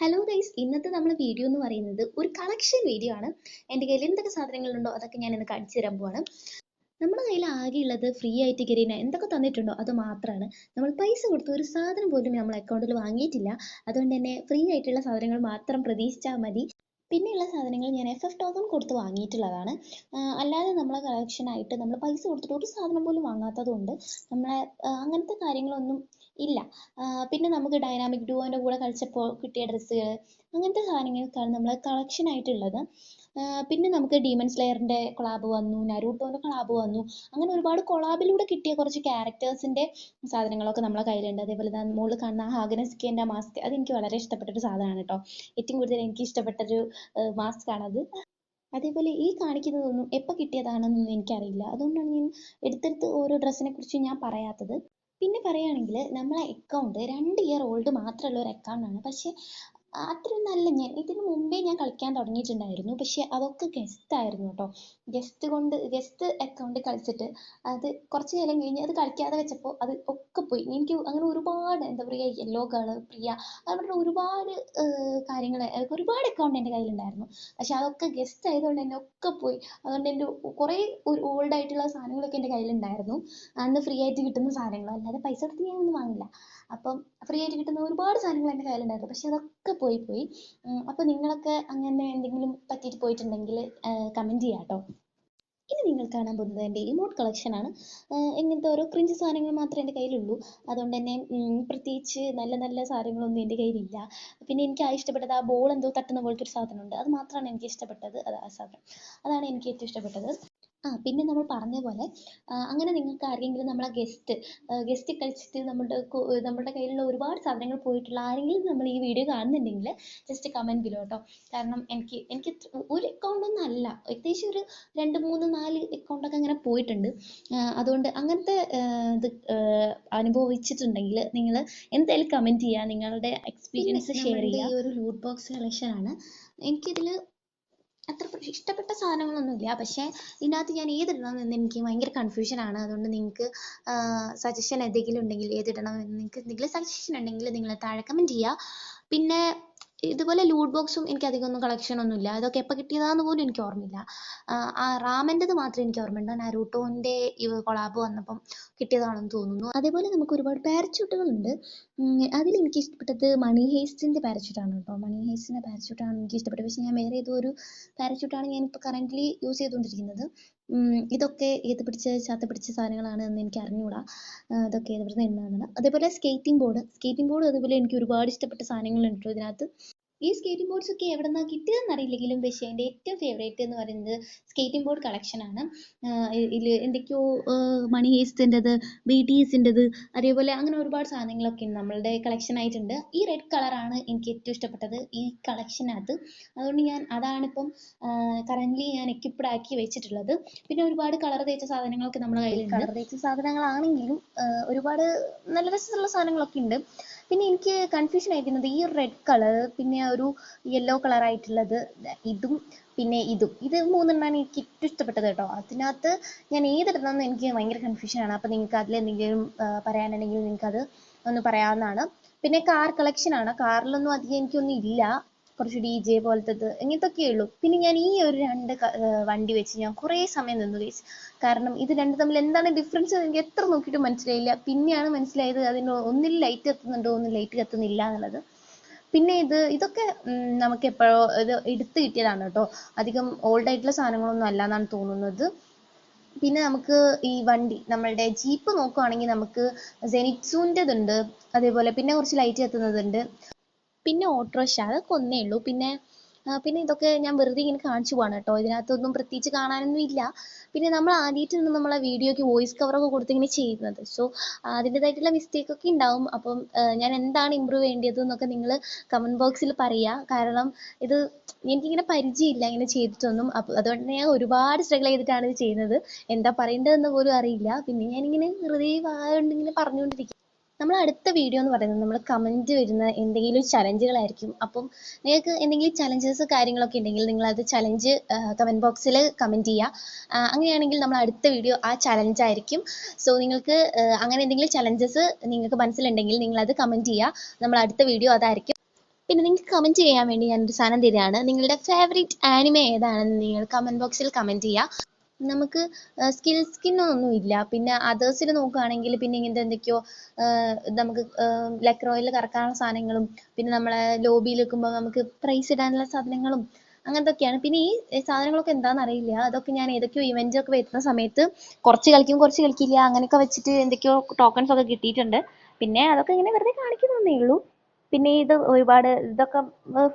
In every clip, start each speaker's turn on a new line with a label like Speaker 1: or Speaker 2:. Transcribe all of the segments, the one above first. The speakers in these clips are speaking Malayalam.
Speaker 1: ഹലോ ഗൈസ് ഇന്നത്തെ നമ്മുടെ വീഡിയോ എന്ന് പറയുന്നത് ഒരു കളക്ഷൻ വീഡിയോ ആണ്. എന്റെ കയ്യിൽ എന്തൊക്കെ സാധനങ്ങളുണ്ടോ അതൊക്കെ ഞാൻ ഇന്ന് കാണിച്ചു തരാൻ പോവാണ്. നമ്മുടെ കയ്യിൽ ആകെയുള്ളത് ഫ്രീ ആയിട്ട് കരീന എന്തൊക്കെ തന്നിട്ടുണ്ടോ അത് മാത്രമാണ് നമ്മൾ പൈസ കൊടുത്ത് ഒരു സാധനം പോലും നമ്മൾ അക്കൗണ്ടിൽ വാങ്ങിയിട്ടില്ല. അതുകൊണ്ട് തന്നെ ഫ്രീ ആയിട്ടുള്ള സാധനങ്ങൾ മാത്രം പ്രതീക്ഷിച്ചാൽ മതി. പിന്നെയുള്ള സാധനങ്ങൾ ഞാൻ എഫ് എഫ് ടോക്കൺ കൊടുത്ത് വാങ്ങിയിട്ടുള്ളതാണ്. അല്ലാതെ നമ്മളെ കളക്ഷനായിട്ട് നമ്മൾ പൈസ കൊടുത്തിട്ട് ഒരു സാധനം പോലും വാങ്ങാത്തതുകൊണ്ട് നമ്മളെ അങ്ങനത്തെ കാര്യങ്ങളൊന്നും ഇല്ല. പിന്നെ നമുക്ക് ഡൈനാമിക് ഡുവോന്റെ കൂടെ കളിച്ചപ്പോൾ കിട്ടിയ ഡ്രസ്സുകൾ അങ്ങനത്തെ സാധനങ്ങൾക്കാണ് നമ്മളെ കളക്ഷൻ ആയിട്ടുള്ളത്. പിന്നെ നമുക്ക് ഡീമൺ സ്ലെയറിന്റെ കൊളാബ് വന്നു നരൂട്ടോന്റെ കൊളാബ് വന്നു. അങ്ങനെ ഒരുപാട് കൊളാബിലൂടെ കിട്ടിയ കുറച്ച് ക്യാരക്ടേഴ്സിന്റെ സാധനങ്ങളൊക്കെ നമ്മളെ കയ്യിലുണ്ട്. അതേപോലെ തന്നെ മുകളിൽ കാണുന്ന ഹാഗനസ്കിന്റെ മാസ്ക് അത് എനിക്ക് വളരെ ഇഷ്ടപ്പെട്ട ഒരു സാധനമാണ് കേട്ടോ ഏറ്റവും കൂടുതൽ എനിക്ക് ഇഷ്ടപ്പെട്ടൊരു മാസ്ക് ആണത് അതേപോലെ ഈ കാണിക്കുന്നതൊന്നും എപ്പോൾ കിട്ടിയതാണെന്നൊന്നും എനിക്കറിയില്ല. അതുകൊണ്ടാണ് ഞാൻ എടുത്തെടുത്ത് ഓരോ ഡ്രസ്സിനെ കുറിച്ച് ഞാൻ പറയാത്തത്. പിന്നെ പറയുകയാണെങ്കിൽ നമ്മളെ അക്കൗണ്ട് രണ്ട് ഇയർ ഓൾഡ് മാത്രമുള്ള ഒരു അക്കൗണ്ടാണ് പക്ഷേ അത്രയും നല്ല ഞാൻ ഇതിനു മുമ്പേ ഞാൻ കളിക്കാൻ തുടങ്ങിയിട്ടുണ്ടായിരുന്നു. പക്ഷെ അതൊക്കെ ഗസ്റ്റ് ആയിരുന്നു കേട്ടോ. ഗസ്റ്റ് കൊണ്ട് ഗസ്റ്റ് അക്കൗണ്ട് കളിച്ചിട്ട് അത് കുറച്ച് നേരം കഴിഞ്ഞ് അത് കളിക്കാതെ വെച്ചപ്പോൾ അത് ഒക്കെ പോയി. എനിക്ക് അങ്ങനെ ഒരുപാട് എന്താ പറയുക യെല്ലോ ഗേൾ പ്രിയ അങ്ങനെ ഒരുപാട് കാര്യങ്ങൾ ഒരുപാട് അക്കൗണ്ട് എന്റെ കയ്യിലുണ്ടായിരുന്നു. പക്ഷെ അതൊക്കെ ഗസ്റ്റ് ആയതുകൊണ്ട് തന്നെ ഒക്കെ പോയി. അതുകൊണ്ട് എന്റെ കുറേ ഓൾഡ് ആയിട്ടുള്ള സാധനങ്ങളൊക്കെ എന്റെ കയ്യിലുണ്ടായിരുന്നു. അന്ന് ഫ്രീ ആയിട്ട് കിട്ടുന്ന സാധനങ്ങൾ അല്ലാതെ പൈസ കൊടുത്ത് ഞാനൊന്നും വാങ്ങില്ല. അപ്പം ഫ്രീ ആയിട്ട് കിട്ടുന്ന ഒരുപാട് സാധനങ്ങൾ എന്റെ കയ്യിലുണ്ടായിരുന്നു. പക്ഷെ അതൊക്കെ പോയി പോയി അപ്പോൾ നിങ്ങളൊക്കെ അങ്ങനെ എന്തെങ്കിലും പറ്റിയിട്ട് പോയിട്ടുണ്ടെങ്കിൽ കമന്റ് ചെയ്യാം കേട്ടോ ഇനി നിങ്ങൾ കാണാൻ പോകുന്നത് എന്റെ ഇമോട്ട് കളക്ഷനാണ് ഇങ്ങനത്തെ ഓരോ ക്രിഞ്ച് സാധനങ്ങൾ മാത്രമേ എന്റെ കയ്യിലുള്ളൂ. അതുകൊണ്ട് തന്നെ പ്രത്യേകിച്ച് നല്ല നല്ല സാധനങ്ങളൊന്നും എന്റെ കയ്യിലില്ല. പിന്നെ എനിക്ക് ആ ഇഷ്ടപ്പെട്ടത് ആ ബോൾ എന്തോ തട്ടുന്ന പോലത്തെ ഒരു സാധനമുണ്ട്. അത് മാത്രമാണ് എനിക്ക് ഇഷ്ടപ്പെട്ടത്. അത് ആ സാധനം. അതാണ് എനിക്ക് ഏറ്റവും ഇഷ്ടപ്പെട്ടത്. ആ പിന്നെ നമ്മൾ പറഞ്ഞ പോലെ അങ്ങനെ നിങ്ങൾക്ക് ആരെങ്കിലും നമ്മളെ ഗസ്റ്റ് ഗസ്റ്റ് കളിച്ചിട്ട് നമ്മുടെ നമ്മുടെ കയ്യിലുള്ള ഒരുപാട് സാധനങ്ങൾ പോയിട്ടുള്ള ആരെങ്കിലും നമ്മൾ ഈ വീഡിയോ കാണുന്നുണ്ടെങ്കിൽ ജസ്റ്റ് കമന്റ് ബിലോ കേട്ടോ കാരണം എനിക്ക് എനിക്ക് ഒരു ഒന്നും അല്ല. ഏകദേശം ഒരു രണ്ട് മൂന്ന് നാല് അക്കൗണ്ടൊക്കെ ഒക്കെ അങ്ങനെ പോയിട്ടുണ്ട്. അതുകൊണ്ട് അങ്ങനത്തെ ഇത് അനുഭവിച്ചിട്ടുണ്ടെങ്കിൽ നിങ്ങൾ എന്തായാലും കമന്റ് ചെയ്യുക. നിങ്ങളുടെ എക്സ്പീരിയൻസ് ഷെയർ ചെയ്യുക. ഈ ഒരു ലൂട്ട് ബോക്സ് കളക്ഷൻ ആണ്. എനിക്കിതിൽ അത്ര ഇഷ്ടപ്പെട്ട സാധനങ്ങളൊന്നുമില്ല. പക്ഷേ ഇതിനകത്ത് ഞാൻ ഏതിടണം എന്ന് എനിക്ക് ഭയങ്കര കൺഫ്യൂഷൻ ആണ്. അതുകൊണ്ട് നിങ്ങൾക്ക് സജഷൻ എന്തെങ്കിലും ഉണ്ടെങ്കിൽ ഏതിടണം എന്ന് നിങ്ങൾക്ക് എന്തെങ്കിലും സജഷൻ ഉണ്ടെങ്കിൽ നിങ്ങൾ താഴെ കമന്റ് ചെയ്യുക പിന്നെ ഇതുപോലെ ലൂട്ട് ബോക്സും എനിക്ക് അധികം ഒന്നും കളക്ഷൻ ഒന്നുമില്ല. അതൊക്കെ എപ്പോൾ കിട്ടിയതാന്ന് പോലും എനിക്ക് ഓർമ്മയില്ല. ആ റാമന്റെത് മാത്രമേ എനിക്ക് ഓർമ്മയുണ്ട് നാരൂട്ടോന്റെ കൊളാബ് വന്നപ്പം കിട്ടിയതാണെന്ന് തോന്നുന്നു. അതേപോലെ നമുക്ക് ഒരുപാട് പാരച്യൂട്ടുകളുണ്ട് അതിൽ എനിക്ക് ഇഷ്ടപ്പെട്ടത് മണി ഹേസ്റ്റിന്റെ പാരച്യൂട്ടാണ് കേട്ടോ. മണി ഹേസ്റ്റിന്റെ പാരച്യൂട്ടാണ് എനിക്ക് ഇഷ്ടപ്പെട്ടത്. പക്ഷേ ഞാൻ വേറെ ഏതോ ഒരു പാരച്യൂട്ടാണ് ഞാൻ ഇപ്പോൾ കറന്റ്ലി യൂസ് ചെയ്തുകൊണ്ടിരിക്കുന്നത്. ഇതൊക്കെ ഏത് പിടിച്ച ചാത്ത പിടിച്ച സാധനങ്ങളാണ് എന്ന് എനിക്ക് അറിഞ്ഞുകൂടാ ഇതൊക്കെ ഇവിടുന്ന് എന്നാണ് അതേപോലെ സ്കേറ്റിംഗ് ബോർഡ് സ്കേറ്റിംഗ് ബോർഡ് അതുപോലെ എനിക്ക് ഒരുപാട് ഇഷ്ടപ്പെട്ട സാധനങ്ങളുണ്ട് ഇതിനകത്ത്. ഈ സ്കേറ്റിംഗ് ബോർഡ്സ് ഒക്കെ എവിടെ നിന്നാണ് കിട്ടിയതെന്ന് അറിയില്ലെങ്കിലും പക്ഷേ എന്റെ ഏറ്റവും ഫേവറേറ്റ് എന്ന് പറയുന്നത് സ്കേറ്റിംഗ് ബോർഡ് കളക്ഷൻ ആണ്. ഇതിൽ എന്തൊക്കെയോ മണി ഹേസ്റ്റിന്റെത് ബി ടി എസിന്റെത് അതേപോലെ അങ്ങനെ ഒരുപാട് സാധനങ്ങളൊക്കെ നമ്മളുടെ കളക്ഷൻ ആയിട്ടുണ്ട്. ഈ റെഡ് കളറാണ് എനിക്ക് ഏറ്റവും ഇഷ്ടപ്പെട്ടത് ഈ കളക്ഷനകത്ത് അതുകൊണ്ട് ഞാൻ അതാണ് അതാണിപ്പം കറന്റ്ലി ഞാൻ equipped ആക്കി വെച്ചിട്ടുള്ളത്. പിന്നെ ഒരുപാട് കളർ തേച്ച സാധനങ്ങളൊക്കെ നമ്മുടെ കയ്യിലുണ്ട്. കളർ തേച്ച സാധനങ്ങളാണെങ്കിലും ഒരുപാട് നല്ല രസമുള്ള സാധനങ്ങളൊക്കെ ഉണ്ട് പിന്നെ എനിക്ക് കൺഫ്യൂഷൻ ആയിരിക്കുന്നത് ഈ റെഡ് കളർ പിന്നെ ഒരു യെല്ലോ കളർ ആയിട്ടുള്ളത് ഇതും പിന്നെ ഇതും. ഇത് മൂന്നെണ്ണമാണ് എനിക്ക് ഏറ്റവും ഇഷ്ടപ്പെട്ടത് കേട്ടോ. അതിനകത്ത് ഞാൻ ഏതിടണമെന്ന് എനിക്ക് ഭയങ്കര കൺഫ്യൂഷൻ ആണ്. അപ്പോൾ നിങ്ങൾക്ക് ആഹ് പറയാനുണ്ടെങ്കിൽ അത് ഒന്ന് പറയാവുന്നതാണ്. പിന്നെ കാർ കളക്ഷൻ ആണ്. കാറിലൊന്നും അധികം എനിക്കൊന്നും ഇല്ല. കുറച്ച് ഡി ജെ പോലത്തത് ഇങ്ങനത്തൊക്കെ ഉള്ളൂ പിന്നെ ഞാൻ ഈ ഒരു രണ്ട് വണ്ടി വെച്ച് ഞാൻ കുറേ സമയം നിന്നു guys. കാരണം ഇത് രണ്ട് തമ്മിൽ എന്താണ് ഡിഫറൻസ് എനിക്ക് എത്ര നോക്കിയിട്ടും മനസ്സിലായില്ല. പിന്നെയാണ് മനസ്സിലായത് അതിന് ഒന്നിൽ ലൈറ്റ് കത്തുന്നുണ്ടോ ഒന്നിൽ ലൈറ്റ് കത്തുന്നില്ല എന്നുള്ളത്. പിന്നെ ഇത് ഇതൊക്കെ നമുക്ക് എപ്പോഴോ ഇത് എടുത്ത് കിട്ടിയതാണ് കേട്ടോ. അധികം ഓൾഡ് ആയിട്ടുള്ള സാധനങ്ങളൊന്നും അല്ല എന്നാണ് തോന്നുന്നത്. പിന്നെ നമുക്ക് ഈ വണ്ടി നമ്മളുടെ ജീപ്പ് നോക്കുവാണെങ്കിൽ നമുക്ക് ജെനിറ്റ്സുന്റെതുണ്ട് അതേപോലെ പിന്നെ കുറച്ച് ലൈറ്റ് കത്തുന്നതുണ്ട്. പിന്നെ ഓട്ടോറിക്ഷ അതൊക്കെ ഒന്നേ ഉള്ളൂ. പിന്നെ പിന്നെ ഇതൊക്കെ ഞാൻ വെറുതെ ഇങ്ങനെ കാണിച്ചു പോവാണ് കേട്ടോ. ഇതിനകത്തൊന്നും പ്രത്യേകിച്ച് കാണാനൊന്നും ഇല്ല. പിന്നെ നമ്മൾ ആദ്യമായിട്ടാണ് നമ്മളെ വീഡിയോക്ക് വോയിസ് കവറൊക്കെ കൊടുത്ത് ഇങ്ങനെ ചെയ്യുന്നത്. സോ അതിന്റെതായിട്ടുള്ള മിസ്റ്റേക്ക് ഒക്കെ ഉണ്ടാവും. അപ്പം ഞാൻ എന്താണ് ഇമ്പ്രൂവ് ചെയ്യേണ്ടത് എന്നൊക്കെ നിങ്ങൾ കമന്റ് ബോക്സിൽ പറയുക കാരണം ഇത് എനിക്കിങ്ങനെ പരിചയമില്ല ഇങ്ങനെ ചെയ്തിട്ടൊന്നും. അപ്പോൾ അതുകൊണ്ട് ഞാൻ ഒരുപാട് സ്ട്രഗിൾ ചെയ്തിട്ടാണ് ഇത് ചെയ്യുന്നത്. എന്താ പറയേണ്ടതെന്ന് പോലും അറിയില്ല. പിന്നെ ഞാനിങ്ങനെ വെറുതെ വായ കൊണ്ട് ഇങ്ങനെ പറഞ്ഞുകൊണ്ടിരിക്കും നമ്മൾ അടുത്ത വീഡിയോ എന്ന് പറയുന്നത് നമ്മൾ കമന്റ് വരുന്ന എന്തെങ്കിലും ചലഞ്ചുകളായിരിക്കും അപ്പം നിങ്ങൾക്ക് എന്തെങ്കിലും ചലഞ്ചസ് കാര്യങ്ങളൊക്കെ ഉണ്ടെങ്കിൽ നിങ്ങൾ അത് ചലഞ്ച് കമന്റ് ബോക്സിൽ കമന്റ് ചെയ്യുക അങ്ങനെയാണെങ്കിൽ നമ്മൾ അടുത്ത വീഡിയോ ആ ചലഞ്ച് ആയിരിക്കും. സോ നിങ്ങൾക്ക് അങ്ങനെ എന്തെങ്കിലും ചലഞ്ചസ് നിങ്ങൾക്ക് മനസ്സിലുണ്ടെങ്കിൽ നിങ്ങൾ അത് കമന്റ് ചെയ്യുക നമ്മൾ അടുത്ത വീഡിയോ അതായിരിക്കും. പിന്നെ നിങ്ങൾക്ക് കമന്റ് ചെയ്യാൻ വേണ്ടി ഞാനൊരു സാധനം തരികയാണ്. നിങ്ങളുടെ ഫേവറേറ്റ് ആനിമ ഏതാണെന്ന് നിങ്ങൾ കമന്റ് ബോക്സിൽ കമന്റ് ചെയ്യുക നമുക്ക് സ്കിൽ ഒന്നും ഇല്ല. പിന്നെ അതേഴ്സിൽ നോക്കുകയാണെങ്കിൽ പിന്നെ ഇങ്ങനത്തെ എന്തൊക്കെയോ നമുക്ക് ലക്രോയിൽ കറക്കാനുള്ള സാധനങ്ങളും പിന്നെ നമ്മളെ ലോബിയിൽ വെക്കുമ്പോൾ നമുക്ക് പ്രൈസ് ഇടാനുള്ള സാധനങ്ങളും അങ്ങനത്തൊക്കെയാണ്. പിന്നെ ഈ സാധനങ്ങളൊക്കെ എന്താണെന്ന് അറിയില്ല അതൊക്കെ ഞാൻ ഏതൊക്കെയോ ഇവന്റ് ഒക്കെ വരുന്ന സമയത്ത് കുറച്ച് കളിക്കും കുറച്ച് കളിക്കില്ല അങ്ങനെയൊക്കെ വെച്ചിട്ട് എന്തൊക്കെയോ ടോക്കൺസ് ഒക്കെ കിട്ടിയിട്ടുണ്ട്. പിന്നെ അതൊക്കെ ഇങ്ങനെ വെറുതെ കാണിക്കുന്നേ ഉള്ളൂ. പിന്നെ ഇത് ഒരുപാട് ഇതൊക്കെ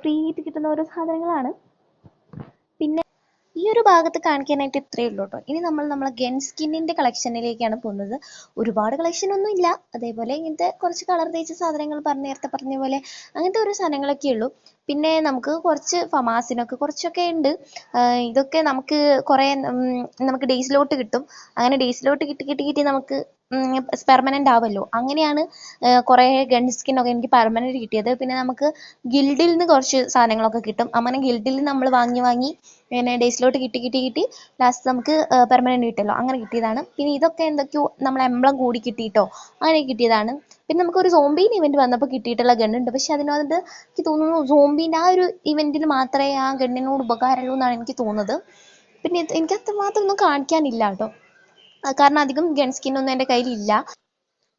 Speaker 1: ഫ്രീ ആയിട്ട് കിട്ടുന്ന ഓരോ സാധനങ്ങളാണ്. ഈ ഒരു ഭാഗത്ത് കാണിക്കാനായിട്ട് ഇത്രയേ ഉള്ളൂ കേട്ടോ. ഇനി നമ്മൾ നമ്മളെ ഗൺ സ്കിന്നിന്റെ കളക്ഷനിലേക്കാണ് പോകുന്നത്. ഒരുപാട് കളക്ഷൻ ഒന്നും ഇല്ല. അതേപോലെ ഇങ്ങനത്തെ കുറച്ച് കളർ തേച്ച സാധനങ്ങൾ പറഞ്ഞ നേരത്തെ പറഞ്ഞ പോലെ അങ്ങനത്തെ ഒരു സാധനങ്ങളൊക്കെ ഉള്ളൂ. പിന്നെ നമുക്ക് കുറച്ച് ഫമാസിനൊക്കെ കുറച്ചൊക്കെ ഉണ്ട്. ഇതൊക്കെ നമുക്ക് കുറേ നമുക്ക് ഡേയ്സിലോട്ട് കിട്ടും. അങ്ങനെ ഡേയ്സിലോട്ട് കിട്ടി കിട്ടി കിട്ടി നമുക്ക് പെർമനന്റ് ആവല്ലോ. അങ്ങനെയാണ് കുറേ ഗൺ ഒക്കെ എനിക്ക് പെർമനന്റ് കിട്ടിയത്. പിന്നെ നമുക്ക് ഗിൽഡിൽ നിന്ന് കുറച്ച് സാധനങ്ങളൊക്കെ കിട്ടും. അങ്ങനെ ഗിൽഡിൽ നമ്മൾ വാങ്ങി വാങ്ങി പിന്നെ ഡേയ്സിലോട്ട് കിട്ടി കിട്ടി കിട്ടി ലാസ്റ്റ് നമുക്ക് പെർമനന്റ് കിട്ടല്ലോ. അങ്ങനെ കിട്ടിയതാണ്. പിന്നെ ഇതൊക്കെ എന്തൊക്കെയോ നമ്മൾ എംബ്ലം കൂടി കിട്ടിയിട്ടോ? അങ്ങനെ കിട്ടിയതാണ്. പിന്നെ നമുക്ക് ഒരു സോംബീൻ ഇവന്റ് വന്നപ്പോൾ കിട്ടിയിട്ടുള്ള ഗണ്ണുണ്ട് പക്ഷെ അതിനകത്ത് എനിക്ക് തോന്നുന്നു സോംബീന്റെ ആ ഒരു ഇവന്റിൽ മാത്രമേ ആ ഗണ്ണിനോട് ഉപകാരമുള്ളൂ എന്നാണ് എനിക്ക് തോന്നുന്നത്. പിന്നെ എനിക്ക് അത്രമാത്രം ഒന്നും കാണിക്കാനില്ല കേട്ടോ. കാരണം അധികം ഗൺ സ്കിൻ ഒന്നും എന്റെ കയ്യിലില്ല.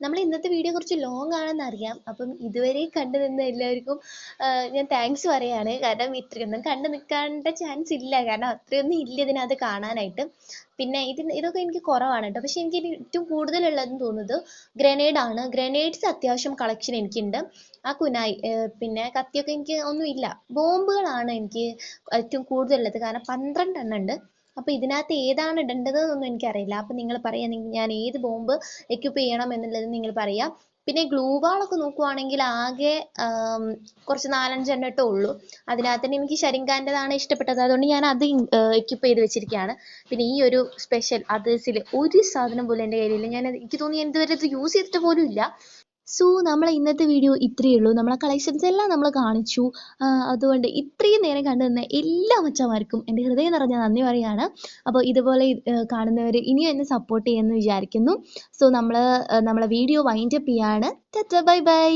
Speaker 1: നമ്മൾ ഇന്നത്തെ വീഡിയോ കുറച്ച് ലോങ് ആണെന്ന് അറിയാം. അപ്പം ഇതുവരെ കണ്ടു നിന്ന എല്ലാവർക്കും ഞാൻ താങ്ക്സ് പറയാണ്. കാരണം ഇത്രയൊന്നും കണ്ടു നിൽക്കേണ്ട ചാൻസ് ഇല്ല. കാരണം അത്രയൊന്നും ഇല്ല ഇതിനകത്ത് കാണാനായിട്ട്. പിന്നെ ഇത് ഇതൊക്കെ എനിക്ക് കുറവാണ് കേട്ടോ. പക്ഷെ എനിക്ക് ഏറ്റവും കൂടുതലുള്ളതെന്ന് തോന്നുന്നത് ഗ്രനേഡ് ആണ്. ഗ്രനേഡ്സ് അത്യാവശ്യം കളക്ഷൻ എനിക്കുണ്ട്. ആ കുനായി പിന്നെ കത്തിയൊക്കെ എനിക്ക് ഒന്നുമില്ല. ബോംബുകളാണ് എനിക്ക് ഏറ്റവും കൂടുതലുള്ളത്. കാരണം പന്ത്രണ്ട് എണ്ണം ഉണ്ട്. അപ്പോൾ ഇതിനകത്ത് ഏതാണ് ഇടേണ്ടത് എന്നൊന്നും എനിക്കറിയില്ല. അപ്പോൾ നിങ്ങൾ പറയാ ഞാൻ ഏത് ബോംബ് എക്യുപ്പ് ചെയ്യണം എന്നുള്ളത് നിങ്ങൾ പറയാ. പിന്നെ ഗ്ലൂ വാളൊക്കെ നോക്കുവാണെങ്കിൽ ആകെ കുറച്ച് നാലഞ്ചെണ്ണം ഇട്ടേ ഉള്ളൂ. അതിനകത്ത് തന്നെ എനിക്ക് ഷരിങ്കാന്റെതാണ് ഇഷ്ടപ്പെട്ടത്. അതുകൊണ്ട് ഞാൻ അത് എക്യുപ്പ് ചെയ്ത് വെച്ചിരിക്കുകയാണ് പിന്നെ ഈ ഒരു സ്പെഷ്യൽ അതേഴ്സിൽ ഒരു സാധനം പോലും എന്റെ കയ്യിലില്ല. ഞാൻ എനിക്ക് തോന്നി ഞാൻ ഇതുവരെ ഇത് യൂസ് ചെയ്തിട്ട് പോലും ഇല്ല. സോ നമ്മളെ ഇന്നത്തെ വീഡിയോ ഇത്രയേ ഉള്ളൂ. നമ്മളെ കളക്ഷൻസ് എല്ലാം നമ്മൾ കാണിച്ചു. അതുകൊണ്ട് ഇത്രയും നേരം കണ്ടു തന്ന എല്ലാ മച്ചന്മാർക്കും എന്റെ ഹൃദയം നിറഞ്ഞ നന്ദി പറയുകയാണ് അപ്പോൾ ഇതുപോലെ കാണുന്നവർ ഇനിയും എന്നെ സപ്പോർട്ട് ചെയ്യുമെന്ന് വിചാരിക്കുന്നു. സോ നമ്മൾ നമ്മളെ വീഡിയോ വൈൻഡപ്പ് ചെയ്യാണ്. Bye bye